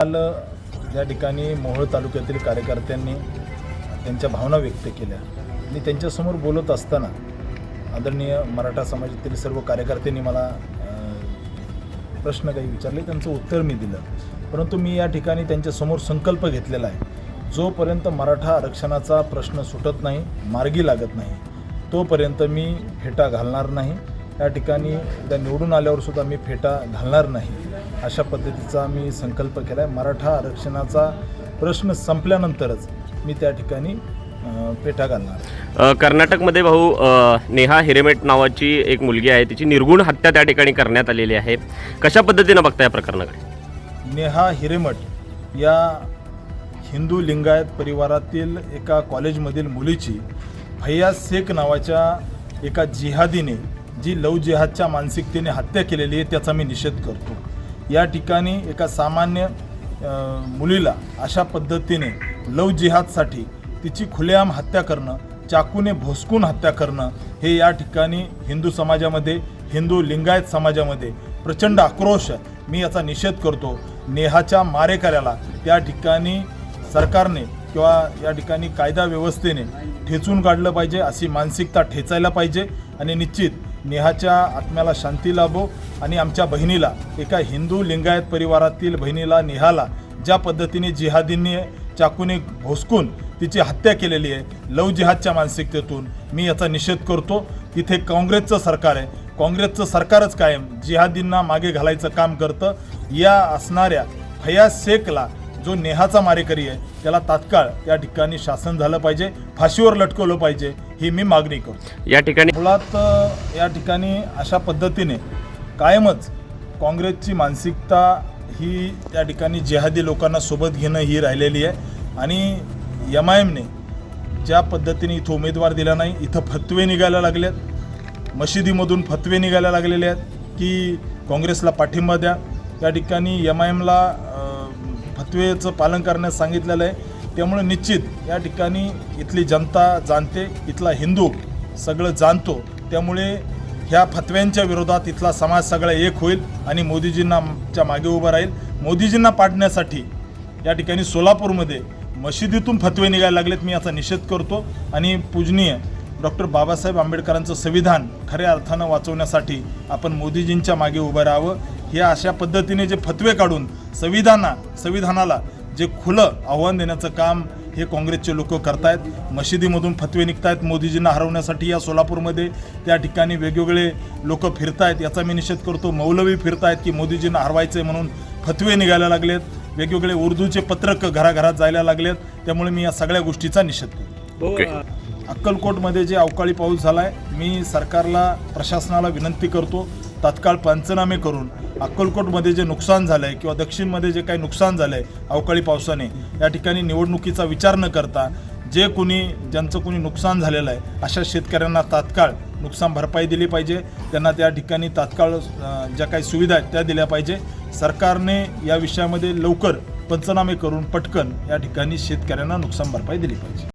काल या ठिकाणी मोहोळ तालुक्यातील कार्यकर्त्यांनी त्यांच्या भावना व्यक्त केल्या. आणि त्यांच्यासमोर बोलत असताना आदरणीय मराठा समाजातील सर्व कार्यकर्त्यांनी मला प्रश्न काही विचारले. त्यांचं उत्तर मी दिलं. परंतु मी या ठिकाणी त्यांच्यासमोर संकल्प घेतलेला आहे. जोपर्यंत मराठा आरक्षणाचा प्रश्न सुटत नाही मार्गी लागत नाही तोपर्यंत मी फेटा घालणार नाही. या ठिकाणी एकदा निवडून आल्यावर सुद्धा मी फेटा घालणार नाही. अशा पद्धतीचा मी संकल्प केला आहे मराठा आरक्षणाचा प्रश्न संपल्यानंतरच मी त्या ठिकाणी फेटा घालणार. कर्नाटकमध्ये भाऊ नेहा हिरेमेट नावाची एक मुलगी आहे. तिची निर्गुण हत्या त्या ठिकाणी करण्यात आलेली आहे. कशा पद्धतीनं बघता या प्रकरणाकडे? नेहा हिरेमठ या हिंदू लिंगायत परिवारातील एका कॉलेजमधील मुलीची भैया शेख नावाच्या एका जिहादीने जी लव जिहादच्या मानसिकतेने हत्या केलेली आहे त्याचा मी निषेध करतो. या ठिकाणी एका सामान्य मुलीला अशा पद्धतीने लव जिहादसाठी तिची खुलेआम हत्या करणं चाकूने भोसकून हत्या करणं हे या ठिकाणी हिंदू समाजामध्ये हिंदू लिंगायत समाजामध्ये प्रचंड आक्रोश मी याचा निषेध करतो. नेहाच्या मारेकऱ्याला त्या ठिकाणी सरकारने किंवा या ठिकाणी कायदा व्यवस्थेने ठेचून काढलं पाहिजे अशी मानसिकता ठेचायला पाहिजे आणि निश्चित नेहाच्या आत्म्याला शांती लाभो आणि आमच्या बहिणीला एका हिंदू लिंगायत परिवारातील बहिणीला नेहाला ज्या पद्धतीने जिहादींनी चाकूने भोसकून तिची हत्या केलेली आहे लव जिहादच्या मानसिकतेतून मी याचा निषेध करतो. तिथे काँग्रेसचं सरकार आहे. काँग्रेसचं सरकारच कायम जिहादींना मागे घालायचं काम करतं. या असणाऱ्या फयाज शेखला जो नेहाचा मारेकरी आहे त्याला तात्काळ त्या ठिकाणी शासन झालं पाहिजे फाशीवर लटकवलं पाहिजे ही मी मागणी करतो. या ठिकाणी मुळात या ठिकाणी अशा पद्धतीने कायमच काँग्रेसची मानसिकता ही त्या ठिकाणी जेहादी लोकांना सोबत घेणं ही राहिलेली आहे. आणि एम आय एमने ज्या पद्धतीने इथं उमेदवार दिला नाही इथं फतवे निघायला लागलेत. मशिदीमधून फतवे निघायला लागलेले आहेत की काँग्रेसला पाठिंबा द्या. त्या ठिकाणी एम आय एमला फतवेचं पालन करण्यास सांगितलेलं आहे. त्यामुळे निश्चित या ठिकाणी इथली जनता जाणते इथला हिंदू सगळं जाणतो. त्यामुळे ह्या फतव्यांच्या विरोधात इथला समाज सगळा एक होईल आणि मोदीजींना च्या मागे उभं राहील. मोदीजींना पाडण्यासाठी या ठिकाणी सोलापूरमध्ये मशिदीतून फतवे निघायला लागलेत मी याचा निषेध करतो. आणि पूजनीय डॉक्टर बाबासाहेब आंबेडकरांचं संविधान खऱ्या अर्थानं वाचवण्यासाठी आपण मोदीजींच्या मागे उभं राहावं. हे अशा पद्धतीने जे फतवे काढून संविधाना संविधानाला जे खुलं आव्हान देण्याचं काम हे काँग्रेसचे लोक करतायत. मशिदीमधून फतवे निघतायत मोदीजींना हरवण्यासाठी या सोलापूरमध्ये. त्या ठिकाणी वेगवेगळे लोक फिरतायत याचा मी निषेध करतो. मौलवी फिरतायत की मोदीजींना हरवायचे म्हणून फतवे निघायला लागलेत. वेगवेगळे उर्दूचे पत्रक घराघरात जायला लागलेत. त्यामुळे मी या सगळ्या गोष्टीचा निषेध करतो. ओके. अक्कलकोटमध्ये जे अवकाळी पाऊस झाला आहे मी सरकारला प्रशासनाला विनंती करतो तात्काळ पंचनामे करून अक्कलकोटमध्ये जे नुकसान झालं आहे किंवा दक्षिणमध्ये जे काही नुकसान झालं आहे अवकाळी पावसाने या ठिकाणी निवडणुकीचा विचार न करता जे कोणी ज्यांचं कोणी नुकसान झालेलं आहे अशा शेतकऱ्यांना तात्काळ नुकसान भरपाई दिली पाहिजे. त्यांना त्या ठिकाणी तात्काळ ज्या काही सुविधा आहेत त्या दिल्या पाहिजे. सरकारने या विषयामध्ये लवकर पंचनामे करून पटकन या ठिकाणी शेतकऱ्यांना नुकसान भरपाई दिली पाहिजे.